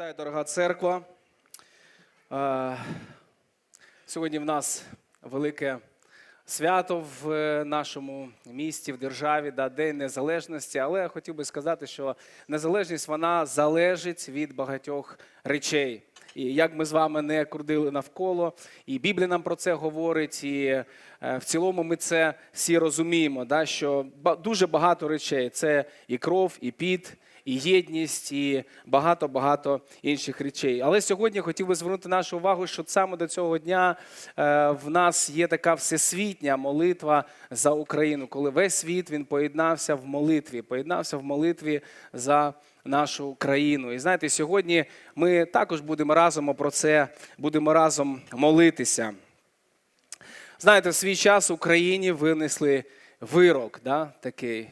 Вітаю, дорога церква. Е, Сьогодні в нас велике свято в нашому місті, в державі, да, День Незалежності. Але я хотів би сказати, що незалежність вона залежить від багатьох речей. І як ми з вами не крудили навколо, і Біблія нам про це говорить, і е, в цілому ми це всі розуміємо, що дуже багато речей це і кров, і піт, і єдність, і багато-багато інших речей. Але сьогодні хотів би звернути нашу увагу, що саме до цього дня е, в нас є така всесвітня молитва за Україну, коли весь світ він поєднався в молитві, поєднався в молитві за нашу країну. І знаєте, сьогодні ми також будемо разом про це, будемо разом молитися. Знаєте, в свій час Україні винесли вирок, да, такий.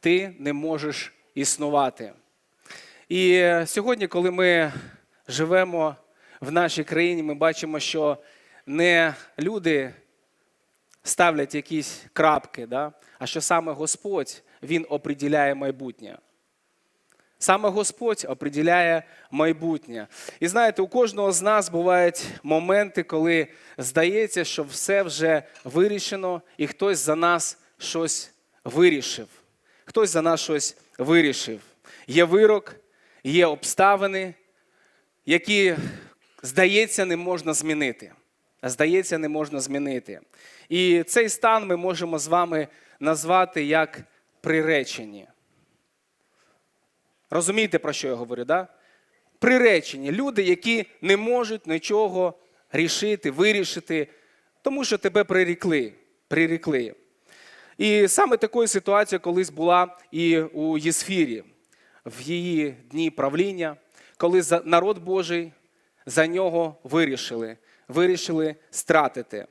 Ти не можеш існувати. І сьогодні, коли ми живемо в нашій країні, ми бачимо, що не люди ставлять якісь крапки, да, а що саме Господь Він оприділяє майбутнє. Саме Господь оприділяє майбутнє. І знаєте, у кожного з нас бувають моменти, коли здається, що все вже вирішено, і хтось за нас щось вирішив. Хтось за нас щось вирішив. Є вирок, є обставини, які, здається, не можна змінити. Здається, не можна змінити. І цей стан ми можемо з вами назвати як приречені. Розумієте, про що я говорю, да? Приречені люди, які не можуть нічого рішити, вирішити, тому що тебе прирікли. прирікли. І саме такою ситуацією колись була і у Єсфірі, в її дні правління, коли народ Божий за нього вирішили, вирішили стратити.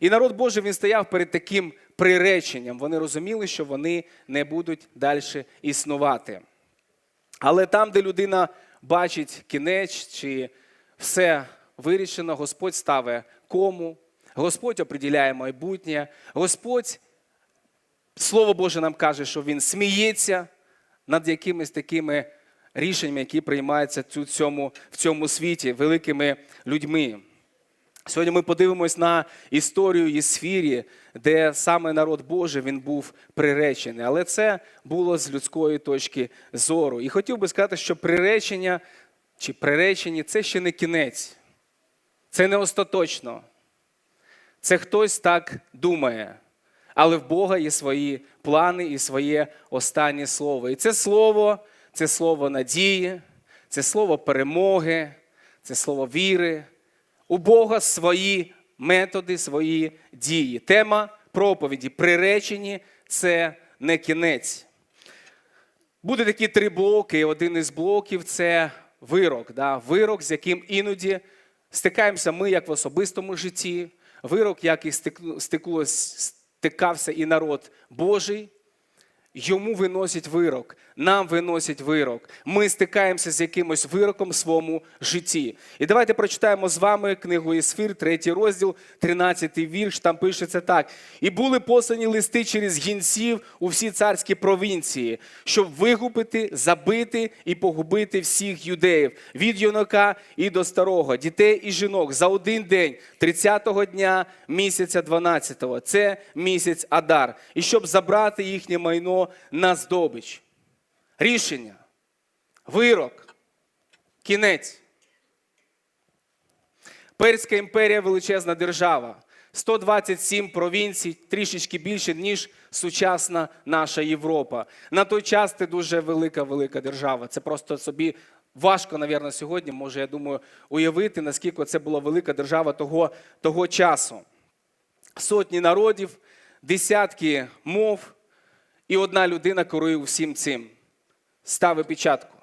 І народ Божий він стояв перед таким приреченням. Вони розуміли, що вони не будуть далі існувати. Але там, де людина бачить кінець чи все вирішено, Господь ставить кому, Господь оприділяє майбутнє, Господь, Слово Боже нам каже, що Він сміється над якимись такими рішеннями, які приймаються в цьому, в цьому світі великими людьми. Сьогодні ми подивимось на історію Єсфірі, де саме народ Божий він був приречений. Але це було з людської точки зору. І хотів би сказати, що приречення чи приречені це ще не кінець, це не остаточно. Це хтось так думає. Але в Бога є свої плани і своє останнє слово. І це слово це слово надії, це слово перемоги, це слово віри. У Бога свої методи, свої дії. Тема проповіді приречені це не кінець. Буде такі три блоки. і Один із блоків це вирок. Да? Вирок, з яким іноді стикаємося ми як в особистому житті. Вирок, як і стик- стикнулось, стикався і народ Божий. Йому виносять вирок, нам виносять вирок. Ми стикаємося з якимось вироком в своєму житті. І давайте прочитаємо з вами книгу Ісфір, третій розділ, 13 вірш. Там пишеться так: і були послані листи через гінців у всі царські провінції, щоб вигубити, забити і погубити всіх юдеїв від юнака і до старого, дітей і жінок за один день, 30-го дня місяця 12-го. Це місяць Адар. І щоб забрати їхнє майно на здобич. Рішення, вирок, кінець. Перська імперія величезна держава. 127 провінцій, трішечки більше, ніж сучасна наша Європа. На той час це дуже велика, велика держава. Це просто собі важко, навірно, сьогодні, може, я думаю, уявити, наскільки це була велика держава того, того часу. Сотні народів, десятки мов, і одна людина керує всім цим. Стави печатку.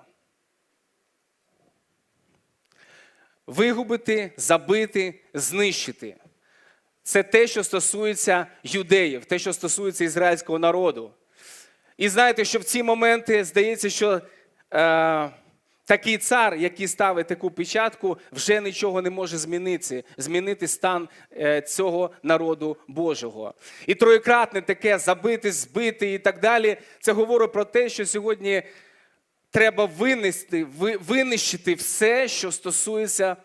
Вигубити, забити, знищити. Це те, що стосується юдеїв, те, що стосується ізраїльського народу. І знаєте, що в ці моменти здається, що е, такий цар, який ставить таку печатку, вже нічого не може змінити, змінити стан е, цього народу Божого. І троєкратне таке забити, збити і так далі. Це говорить про те, що сьогодні треба винести, винищити все, що стосується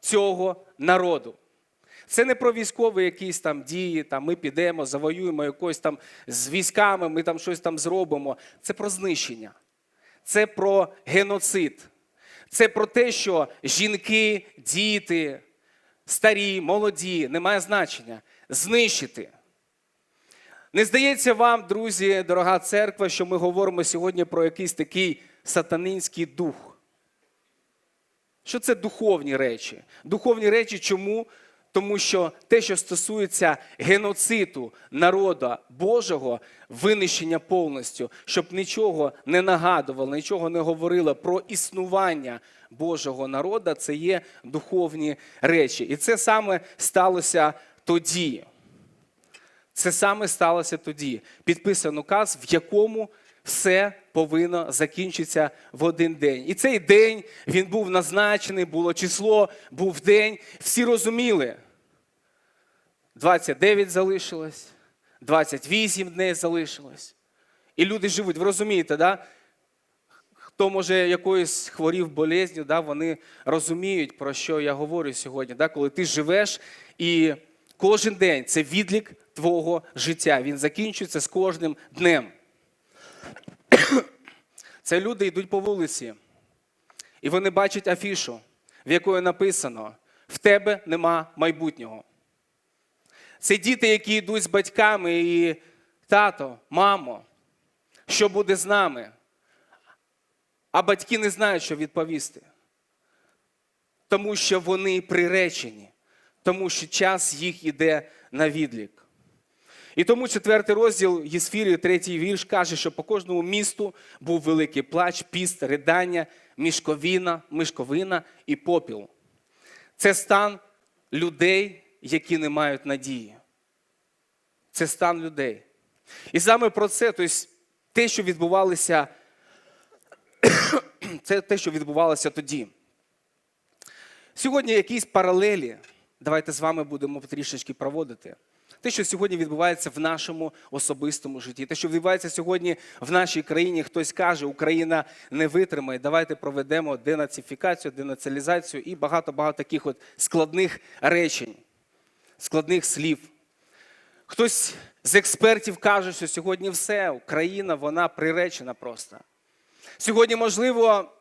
цього народу. Це не про військові якісь там дії, там ми підемо, завоюємо якось там з військами, ми там щось там зробимо. Це про знищення. Це про геноцид. Це про те, що жінки, діти, старі, молоді, немає значення. Знищити. Не здається вам, друзі, дорога церква, що ми говоримо сьогодні про якийсь такий сатанинський дух. Що це духовні речі? Духовні речі чому? Тому що те, що стосується геноциду народу Божого, винищення повністю, щоб нічого не нагадувало, нічого не говорило про існування Божого народу, це є духовні речі. І це саме сталося тоді. Це саме сталося тоді. Підписаний указ, в якому все повинно закінчитися в один день. І цей день він був назначений, було число, був день. Всі розуміли. 29 залишилось, 28 днів залишилось. І люди живуть. Ви розумієте, да? Хто може якоюсь хворів болезню, да, вони розуміють, про що я говорю сьогодні. Да? Коли ти живеш і кожен день це відлік твого життя. Він закінчується з кожним днем. Це люди йдуть по вулиці, і вони бачать афішу, в якої написано: в тебе нема майбутнього. Це діти, які йдуть з батьками і тато, мамо, що буде з нами? А батьки не знають, що відповісти. Тому що вони приречені, тому що час їх іде на відлік. І тому четвертий розділ Єсфірії, третій вірш, каже, що по кожному місту був великий плач, піст, ридання, мішковина, мишковина і попіл. Це стан людей, які не мають надії. Це стан людей. І саме про це, тобто те, що відбувалося, це те, що відбувалося тоді. Сьогодні якісь паралелі. Давайте з вами будемо трішечки проводити. Те, що сьогодні відбувається в нашому особистому житті, те, що відбувається сьогодні в нашій країні, хтось каже, Україна не витримає. Давайте проведемо денацифікацію, денаціалізацію і багато-багато таких от складних речень, складних слів. Хтось з експертів каже, що сьогодні все, Україна, вона приречена просто. Сьогодні, можливо,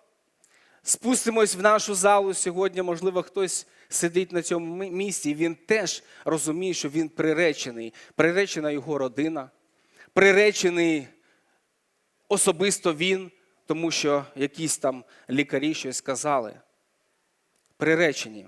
спустимось в нашу залу. Сьогодні, можливо, хтось сидить на цьому місці, і він теж розуміє, що він приречений. Приречена його родина, приречений особисто він, тому що якісь там лікарі щось сказали. Приречені.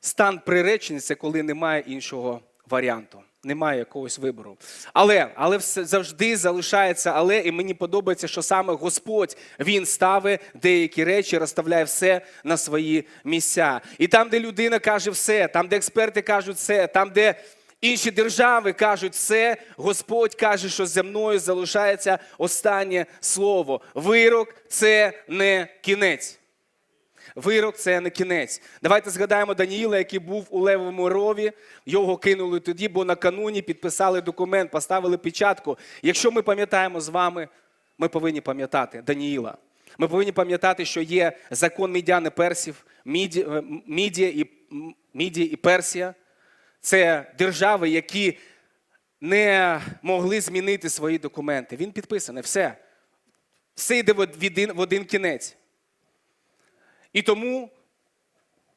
Стан приречений це коли немає іншого варіанту, немає якогось вибору. Але, але все завжди залишається, але і мені подобається, що саме Господь Він ставить деякі речі, розставляє все на свої місця. І там, де людина каже все, там, де експерти кажуть все, там, де інші держави кажуть все, Господь каже, що зі мною залишається останнє слово. Вирок це не кінець. Вирок це не кінець. Давайте згадаємо Даніїла, який був у Левовому рові. Його кинули тоді, бо накануні підписали документ, поставили печатку. Якщо ми пам'ятаємо з вами, ми повинні пам'ятати Даніїла. Ми повинні пам'ятати, що є закон мідян і персів, е, Мідія і, Мідія і Персія. Це держави, які не могли змінити свої документи. Він підписаний, все. Все йде в один, в один кінець. І тому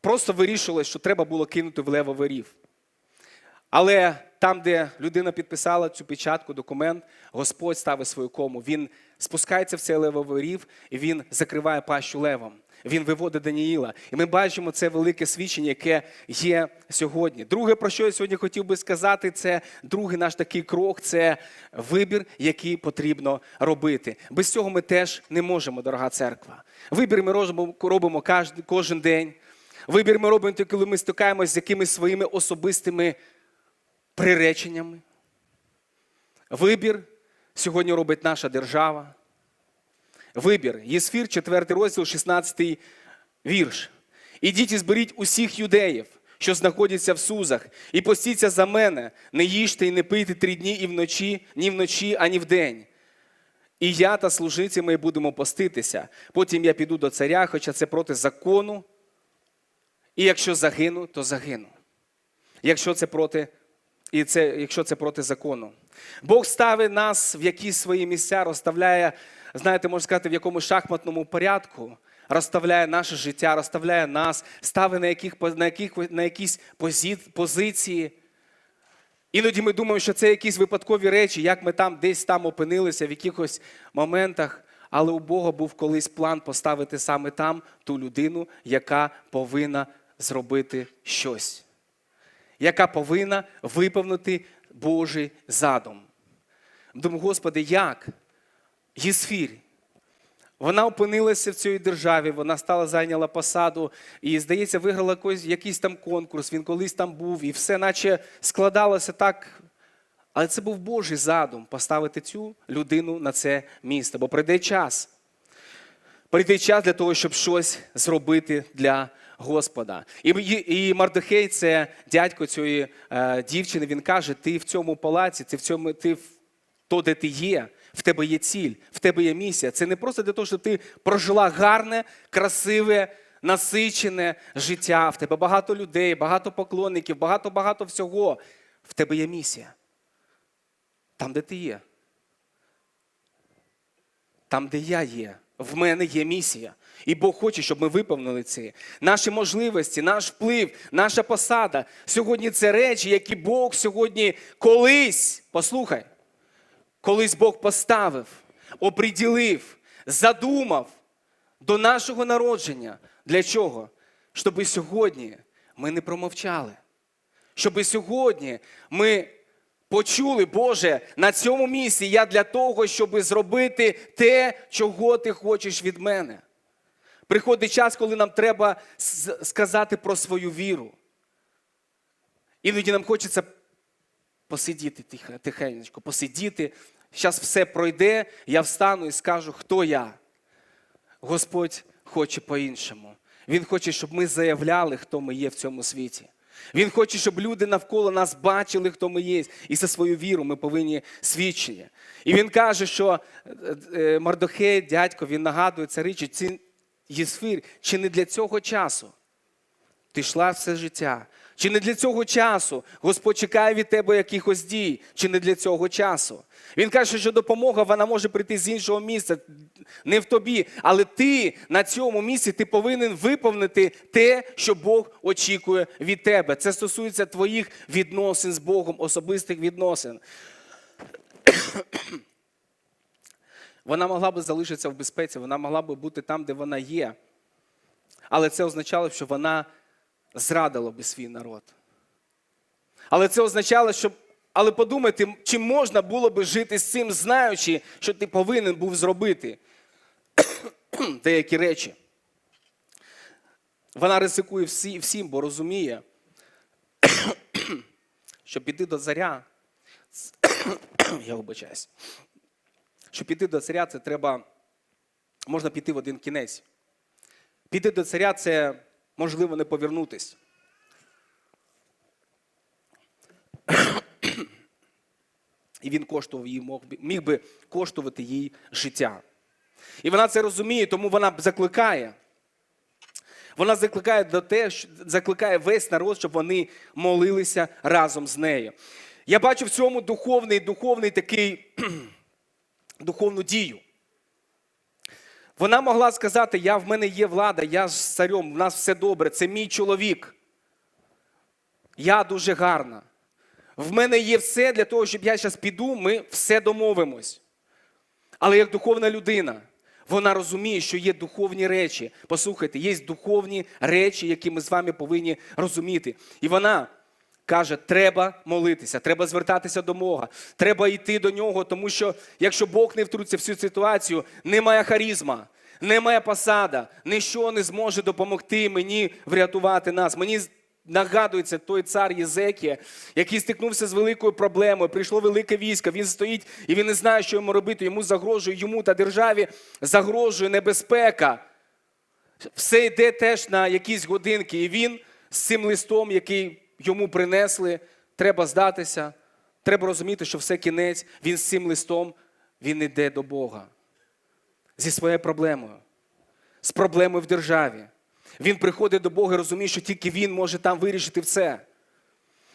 просто вирішилось, що треба було кинути в лево рів. Але там, де людина підписала цю печатку, документ, Господь ставить свою кому. Він спускається в цей лево рів і він закриває пащу левом. Він виводить Даніїла. І ми бачимо це велике свідчення, яке є сьогодні. Друге, про що я сьогодні хотів би сказати, це другий наш такий крок це вибір, який потрібно робити. Без цього ми теж не можемо, дорога церква. Вибір ми робимо, робимо кожен, день. Вибір ми робимо, коли ми стикаємося з якимись своїми особистими приреченнями. Вибір сьогодні робить наша держава. Вибір. Єсфір, 4 розділ, 16 вірш. Ідіть і зберіть усіх юдеїв, що знаходяться в Сузах, і постіться за мене, не їжте і не пийте три дні і вночі, ні вночі, ані вдень. І я та служиці мої будемо поститися. Потім я піду до царя, хоча це проти закону. І якщо загину, то загину. Якщо це проти, і це, якщо це проти закону. Бог ставить нас в якісь свої місця, розставляє, знаєте, можна сказати, в якомусь шахматному порядку, розставляє наше життя, розставляє нас, ставить на, яких, на, яких, на якісь позиції. Іноді ми думаємо, що це якісь випадкові речі, як ми там десь там опинилися в якихось моментах. Але у Бога був колись план поставити саме там ту людину, яка повинна зробити щось, яка повинна виповнити Божий задум. Думаю, Господи, як? Єсфірь. Вона опинилася в цій державі, вона стала зайняла посаду і, здається, виграла якийсь там конкурс. Він колись там був, і все, наче складалося так. Але це був Божий задум поставити цю людину на це місце. Бо прийде час. Прийде час для того, щоб щось зробити для Господа. І, і, і Мардохей, це дядько цієї е, дівчини, він каже: ти в цьому палаці, ти в цьому, ти в то, де ти є, в тебе є ціль, в тебе є місія. Це не просто для того, щоб ти прожила гарне, красиве, насичене життя. В тебе багато людей, багато поклонників, багато-багато всього. В тебе є місія. Там, де ти є. Там, де я є. В мене є місія. І Бог хоче, щоб ми виповнили це. Наші можливості, наш вплив, наша посада. Сьогодні це речі, які Бог сьогодні колись, послухай, колись Бог поставив, оприділив, задумав до нашого народження. Для чого? Щоб сьогодні ми не промовчали. Щоб сьогодні ми почули, Боже, на цьому місці я для того, щоб зробити те, чого ти хочеш від мене. Приходить час, коли нам треба сказати про свою віру. Іноді нам хочеться посидіти тихенечко, посидіти. Зараз все пройде, я встану і скажу, хто я. Господь хоче по-іншому. Він хоче, щоб ми заявляли, хто ми є в цьому світі. Він хоче, щоб люди навколо нас бачили, хто ми є. І за свою віру ми повинні свідчення. І він каже, що е, е, Мардохей, дядько, він нагадує царичі, ці Єсфір, чи не для цього часу ти йшла все життя? Чи не для цього часу Господь чекає від тебе якихось дій, чи не для цього часу? Він каже, що допомога вона може прийти з іншого місця, не в тобі, але ти на цьому місці ти повинен виповнити те, що Бог очікує від тебе. Це стосується твоїх відносин з Богом, особистих відносин. Вона могла би залишитися в безпеці, вона могла би бути там, де вона є. Але це означало, що вона зрадила би свій народ. Але це означало, що. Але подумайте, чи можна було би жити з цим, знаючи, що ти повинен був зробити деякі речі. Вона ризикує всі, всім, бо розуміє, що піти до царя, я вибачаюсь, що піти до царя це треба, можна піти в один кінець. Піти до царя це можливо не повернутись. І він коштував їй, міг би коштувати їй життя. І вона це розуміє, тому вона закликає. Вона закликає до те, що- закликає весь народ, щоб вони молилися разом з нею. Я бачу в цьому духовний, духовний такий духовну дію. Вона могла сказати: я в мене є влада, я з царем, в нас все добре, це мій чоловік. Я дуже гарна. В мене є все для того, щоб я зараз піду, ми все домовимось. Але як духовна людина, вона розуміє, що є духовні речі. Послухайте, є духовні речі, які ми з вами повинні розуміти. І вона каже: треба молитися, треба звертатися до Бога, треба йти до нього, тому що якщо Бог не втрутиться в цю ситуацію, немає харізма, немає посада, ніщо не зможе допомогти мені врятувати нас. Мені нагадується той цар Єзекія, який стикнувся з великою проблемою. Прийшло велике військо, він стоїть і він не знає, що йому робити. Йому загрожує, йому та державі загрожує небезпека. Все йде теж на якісь годинки, і він з цим листом, який йому принесли, треба здатися. Треба розуміти, що все кінець, він з цим листом, він йде до Бога. Зі своєю проблемою, з проблемою в державі. Він приходить до Бога і розуміє, що тільки він може там вирішити все.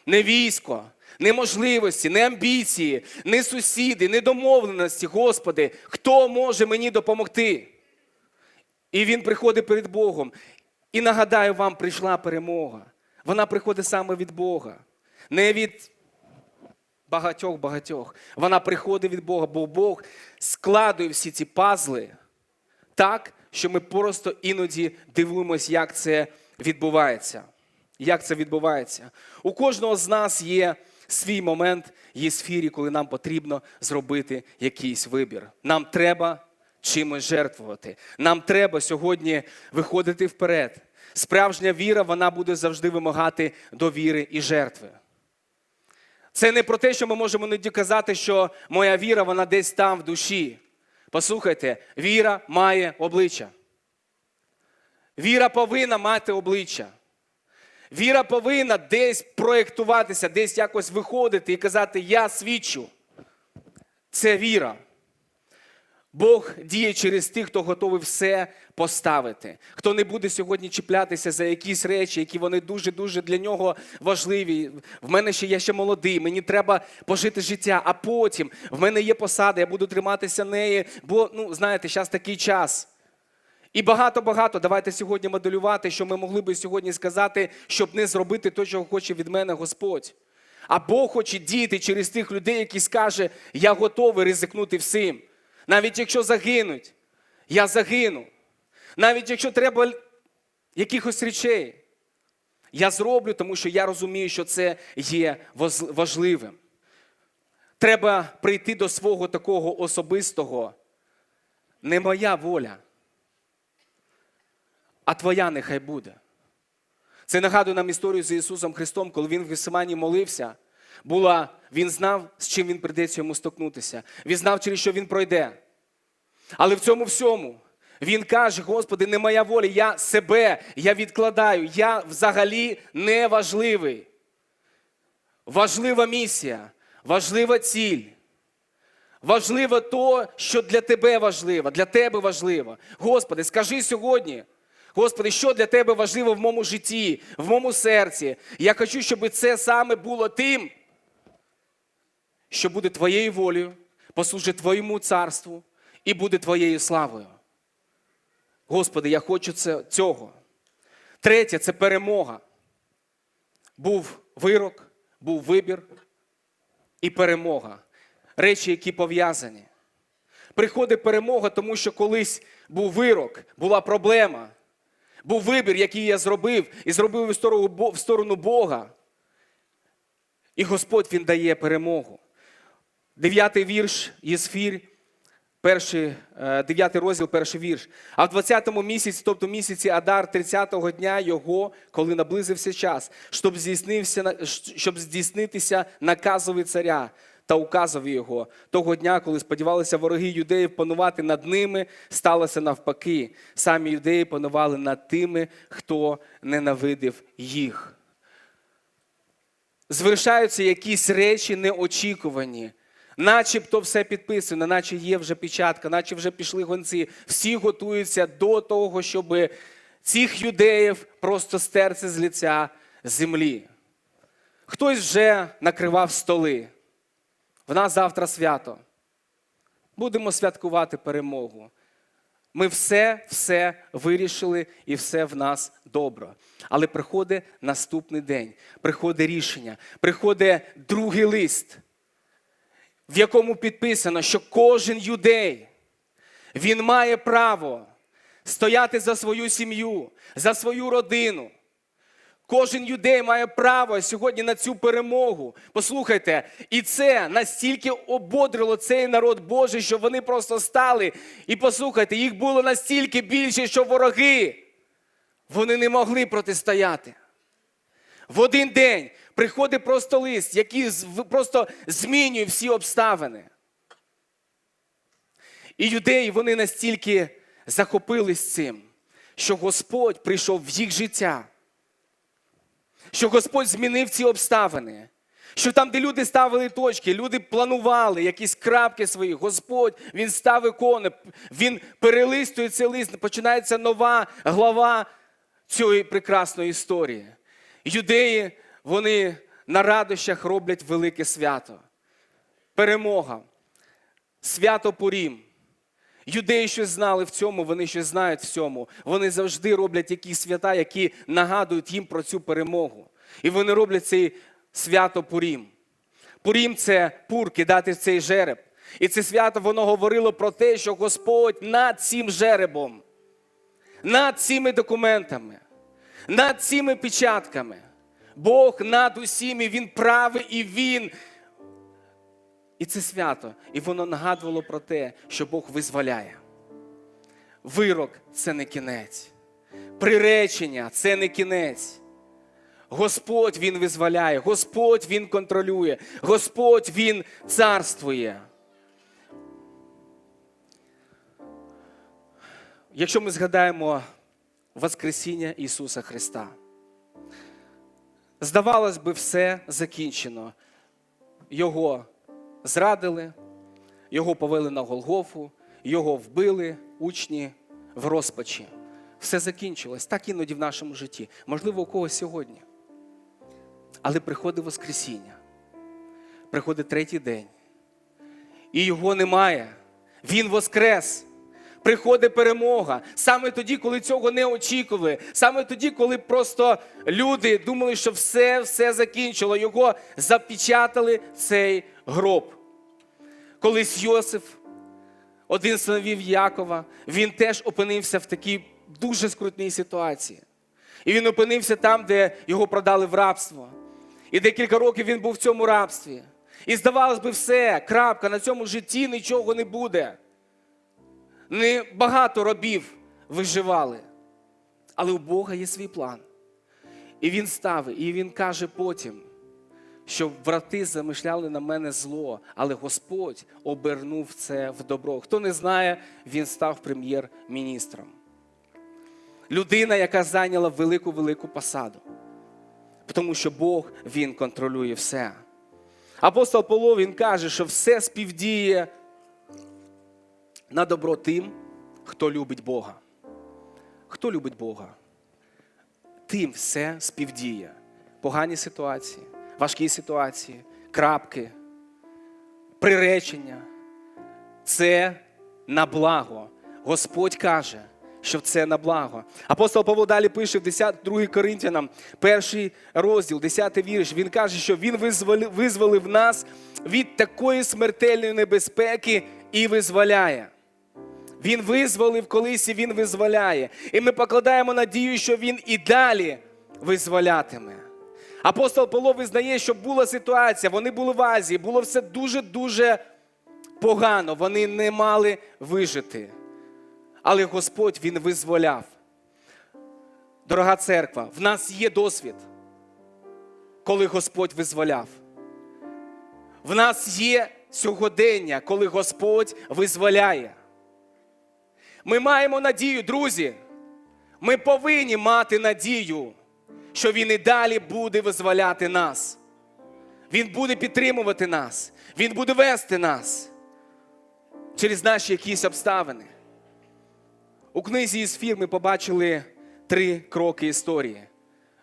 Не військо, не можливості, не амбіції, не сусіди, не домовленості. Господи, хто може мені допомогти? І він приходить перед Богом. І нагадаю вам, прийшла перемога. Вона приходить саме від Бога, не від багатьох багатьох. Вона приходить від Бога, бо Бог складує всі ці пазли так, що ми просто іноді дивуємось, як це відбувається. Як це відбувається? У кожного з нас є свій момент, є сфері, коли нам потрібно зробити якийсь вибір. Нам треба чимось жертвувати. Нам треба сьогодні виходити вперед. Справжня віра, вона буде завжди вимагати довіри і жертви. Це не про те, що ми можемо іноді казати, що моя віра, вона десь там в душі. Послухайте, віра має обличчя. Віра повинна мати обличчя. Віра повинна десь проєктуватися, десь якось виходити і казати Я свідчу. Це віра. Бог діє через тих, хто готовий все поставити, хто не буде сьогодні чіплятися за якісь речі, які вони дуже-дуже для нього важливі. В мене ще я ще молодий, мені треба пожити життя, а потім в мене є посада, я буду триматися неї, бо, ну, знаєте, зараз такий час. І багато-багато давайте сьогодні моделювати, що ми могли би сьогодні сказати, щоб не зробити те, чого хоче від мене Господь. А Бог хоче діяти через тих людей, які скаже, я готовий ризикнути всім. Навіть якщо загинуть, я загину. Навіть якщо треба якихось речей, я зроблю, тому що я розумію, що це є важливим. Треба прийти до свого такого особистого. Не моя воля, а твоя нехай буде. Це нагадує нам історію з Ісусом Христом, коли Він в Гесимані молився. Була, він знав, з чим він прийдеться йому стикнутися. Він знав, через що він пройде. Але в цьому всьому він каже: Господи, не моя воля, я себе, я відкладаю, я взагалі не важливий. Важлива місія, важлива ціль. Важливо то, що для тебе важливо, для тебе важливо. Господи, скажи сьогодні, Господи, що для тебе важливо в моєму житті, в моєму серці. Я хочу, щоб це саме було тим, що буде твоєю волею, послужить твоєму царству і буде твоєю славою. Господи, я хочу це, цього. Третє це перемога. Був вирок, був вибір і перемога. Речі, які пов'язані. Приходить перемога, тому що колись був вирок, була проблема, був вибір, який я зробив, і зробив в сторону Бога. І Господь Він дає перемогу. Дев'ятий вірш Єсфір, е, дев'ятий розділ, перший вірш. А в 20-му місяці, тобто місяці Адар, 30-го дня його, коли наблизився час, щоб, здійснився, щоб здійснитися наказові царя та указові його. Того дня, коли сподівалися вороги юдеїв панувати над ними, сталося навпаки. Самі юдеї панували над тими, хто ненавидив їх звершаються якісь речі неочікувані. Начебто все підписано, наче є вже печатка, наче вже пішли гонці. Всі готуються до того, щоб цих юдеїв просто стерти з лиця землі. Хтось вже накривав столи. В нас завтра свято. Будемо святкувати перемогу. Ми все, все вирішили і все в нас добре. Але приходить наступний день, приходить рішення, приходить другий лист, в якому підписано, що кожен юдей він має право стояти за свою сім'ю, за свою родину. Кожен юдей має право сьогодні на цю перемогу. Послухайте, і це настільки ободрило цей народ Божий, що вони просто стали. І послухайте, їх було настільки більше, що вороги вони не могли протистояти. В один день приходить просто лист, який просто змінює всі обставини. І юдеї вони настільки захопились цим, що Господь прийшов в їх життя що Господь змінив ці обставини. Що там, де люди ставили точки, люди планували якісь крапки свої, Господь Він став ікони, Він перелистує цей лист, починається нова глава цієї прекрасної історії. Юдеї, вони на радощах роблять велике свято. Перемога, свято Пурім. Юдеї щось знали в цьому, вони щось знають в цьому. Вони завжди роблять якісь свята, які нагадують їм про цю перемогу. І вони роблять цей свято Пурім. Пурім це пур, кидати цей жереб. І це свято воно говорило про те, що Господь над цим жеребом, над цими документами, над цими печатками. Бог над усіми, Він правий і Він. І це свято. І воно нагадувало про те, що Бог визволяє. Вирок це не кінець. Приречення це не кінець. Господь Він визволяє, Господь Він контролює, Господь Він царствує. Якщо ми згадаємо Воскресіння Ісуса Христа, здавалось би, все закінчено. Його зрадили, його повели на Голгофу, його вбили учні в розпачі. Все закінчилось. Так іноді в нашому житті. Можливо, у когось сьогодні. Але приходить Воскресіння, приходить третій день, і його немає. Він воскрес. Приходить перемога. Саме тоді, коли цього не очікували, саме тоді, коли просто люди думали, що все, все закінчило, його запечатали цей гроб. Колись Йосиф, один з синовів Якова, він теж опинився в такій дуже скрутній ситуації. І він опинився там, де його продали в рабство. І декілька років він був в цьому рабстві. І здавалось би, все, крапка, на цьому житті нічого не буде. Не багато робів виживали. Але у Бога є свій план. І він ставить, і він каже потім, що врати замишляли на мене зло, але Господь обернув це в добро. Хто не знає, він став прем'єр-міністром. Людина, яка зайняла велику-велику посаду. Тому що Бог Він контролює все. Апостол Павло, він каже, що все співдіє на добро тим, хто любить Бога. Хто любить Бога? Тим все співдіє. Погані ситуації, важкі ситуації, крапки, приречення. Це на благо. Господь каже, що це на благо. Апостол Павло далі пише в 10, 2 Коринтянам, перший розділ, 10 вірш. Він каже, що він визволив нас від такої смертельної небезпеки і визволяє. Він визволив колись і він визволяє. І ми покладаємо надію, що він і далі визволятиме. Апостол Павло визнає, що була ситуація, вони були в Азії, було все дуже-дуже погано, вони не мали вижити. Але Господь Він визволяв. Дорога церква, в нас є досвід, коли Господь визволяв. В нас є сьогодення, коли Господь визволяє. Ми маємо надію, друзі. Ми повинні мати надію, що Він і далі буде визволяти нас. Він буде підтримувати нас, Він буде вести нас через наші якісь обставини. У книзі із фір ми побачили три кроки історії: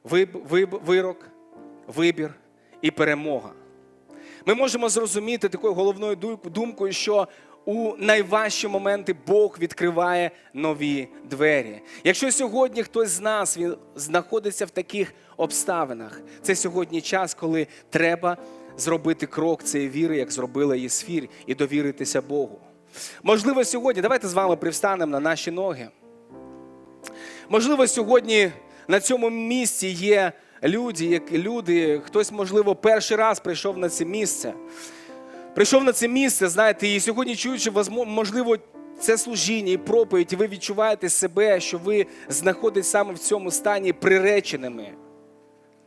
Виб, виб, вирок, вибір і перемога. Ми можемо зрозуміти такою головною думкою, що у найважчі моменти Бог відкриває нові двері. Якщо сьогодні хтось з нас він знаходиться в таких обставинах, це сьогодні час, коли треба зробити крок цієї віри, як зробила Єсфір, і довіритися Богу. Можливо, сьогодні, давайте з вами привстанемо на наші ноги. Можливо, сьогодні на цьому місці є люди, як люди, хтось, можливо, перший раз прийшов на це місце. Прийшов на це місце, знаєте, і сьогодні чуючи, можливо, це служіння і проповідь, і ви відчуваєте себе, що ви знаходитесь саме в цьому стані приреченими.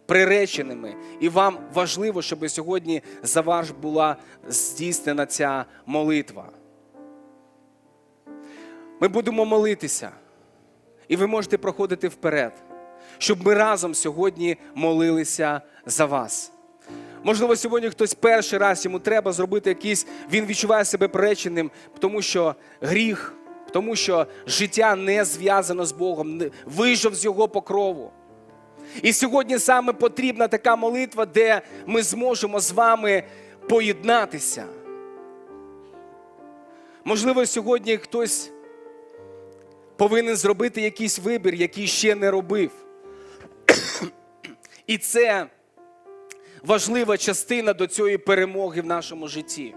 Приреченими. І вам важливо, щоб сьогодні за вас була здійснена ця молитва. Ми будемо молитися, і ви можете проходити вперед. щоб ми разом сьогодні молилися за вас. Можливо, сьогодні хтось перший раз йому треба зробити якийсь, він відчуває себе приреченим, тому що гріх, тому що життя не зв'язано з Богом, вийшов з його покрову. І сьогодні саме потрібна така молитва, де ми зможемо з вами поєднатися. Можливо, сьогодні хтось повинен зробити якийсь вибір, який ще не робив. І це важлива частина до цієї перемоги в нашому житті.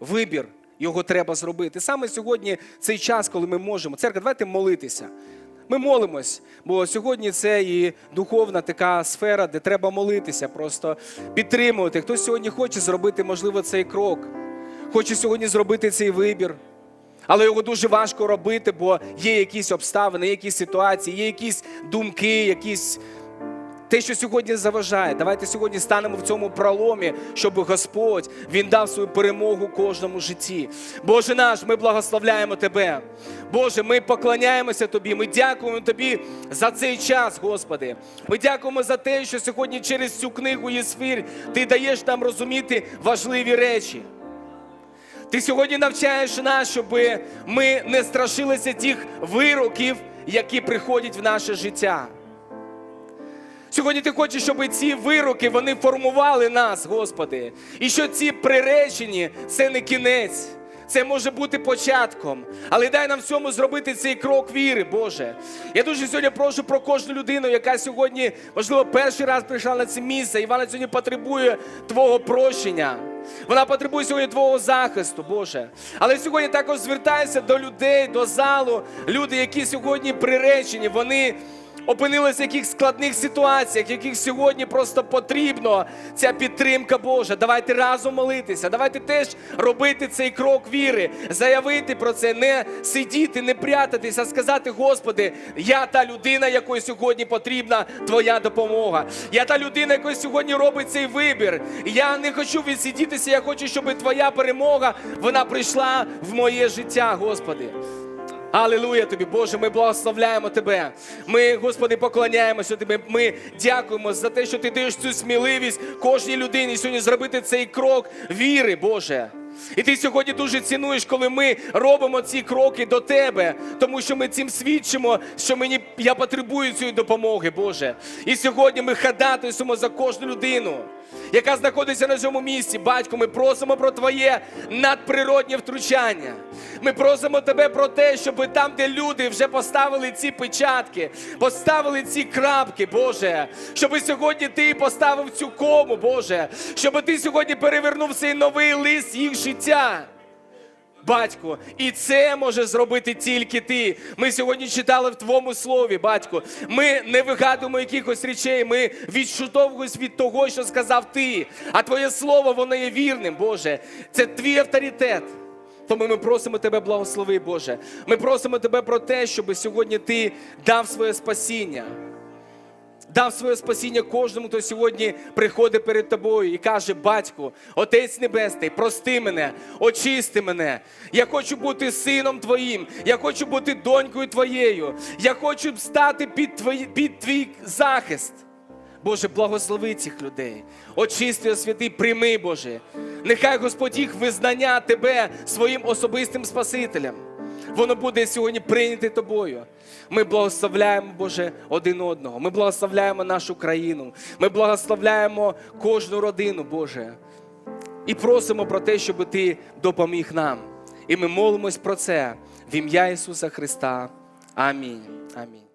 Вибір його треба зробити. Саме сьогодні цей час, коли ми можемо. Церква, давайте молитися. Ми молимось, бо сьогодні це і духовна така сфера, де треба молитися, просто підтримувати. Хтось сьогодні хоче зробити, можливо, цей крок, хоче сьогодні зробити цей вибір. Але його дуже важко робити, бо є якісь обставини, є якісь ситуації, є якісь думки, якісь те, що сьогодні заважає. Давайте сьогодні станемо в цьому проломі, щоб Господь Він дав свою перемогу кожному житті. Боже наш, ми благословляємо Тебе. Боже, ми поклоняємося Тобі. Ми дякуємо Тобі за цей час, Господи. Ми дякуємо за те, що сьогодні через цю книгу Єсфір Ти даєш нам розуміти важливі речі. Ти сьогодні навчаєш нас, щоб ми не страшилися тих вироків, які приходять в наше життя. Сьогодні ти хочеш, щоб ці вироки вони формували нас, Господи. І що ці приречені це не кінець. Це може бути початком, але дай нам всьому зробити цей крок віри, Боже. Я дуже сьогодні прошу про кожну людину, яка сьогодні, можливо, перший раз прийшла на це місце, і вона сьогодні потребує Твого прощення. Вона потребує сьогодні Твого захисту, Боже. Але сьогодні також звертаюся до людей, до залу, люди, які сьогодні приречені, вони опинилися в яких складних ситуаціях, яких сьогодні просто потрібно ця підтримка Божа. Давайте разом молитися, давайте теж робити цей крок віри, заявити про це, не сидіти, не прятатись, а сказати, Господи, я та людина, якої сьогодні потрібна Твоя допомога. Я та людина, якої сьогодні робить цей вибір. Я не хочу відсидітися, я хочу, щоб Твоя перемога вона прийшла в моє життя, Господи. Алілуя тобі, Боже, ми благословляємо Тебе. Ми, Господи, поклоняємося Тобі. Ми дякуємо за те, що Ти даєш цю сміливість кожній людині сьогодні зробити цей крок віри, Боже. І ти сьогодні дуже цінуєш, коли ми робимо ці кроки до тебе, тому що ми цим свідчимо, що мені я потребую цієї допомоги, Боже. І сьогодні ми ходатайствуємо за кожну людину, яка знаходиться на цьому місці. Батько, ми просимо про Твоє надприроднє втручання. Ми просимо тебе про те, щоб там, де люди вже поставили ці печатки, поставили ці крапки, Боже, щоб сьогодні ти поставив цю кому, Боже, щоб ти сьогодні перевернув цей новий лист їх життя. Батько, і це може зробити тільки ти. Ми сьогодні читали в твоєму слові, батько. Ми не вигадуємо якихось речей, ми відшутовуємось від того, що сказав ти. А твоє слово, воно є вірним, Боже. Це твій авторитет. Тому ми просимо тебе, благослови, Боже. Ми просимо тебе про те, щоб сьогодні ти дав своє спасіння. Дав своє спасіння кожному, хто сьогодні приходить перед тобою і каже: Батько, Отець Небесний, прости мене, очисти мене. Я хочу бути сином Твоїм, я хочу бути донькою Твоєю. Я хочу стати під, твої, під твій захист. Боже, благослови цих людей. Очисти, освяти, прийми, Боже. Нехай Господь їх визнання Тебе своїм особистим Спасителем. Воно буде сьогодні прийняте тобою. Ми благословляємо, Боже, один одного. Ми благословляємо нашу країну. Ми благословляємо кожну родину, Боже. І просимо про те, щоб Ти допоміг нам. І ми молимось про це в ім'я Ісуса Христа. Амінь. Амінь.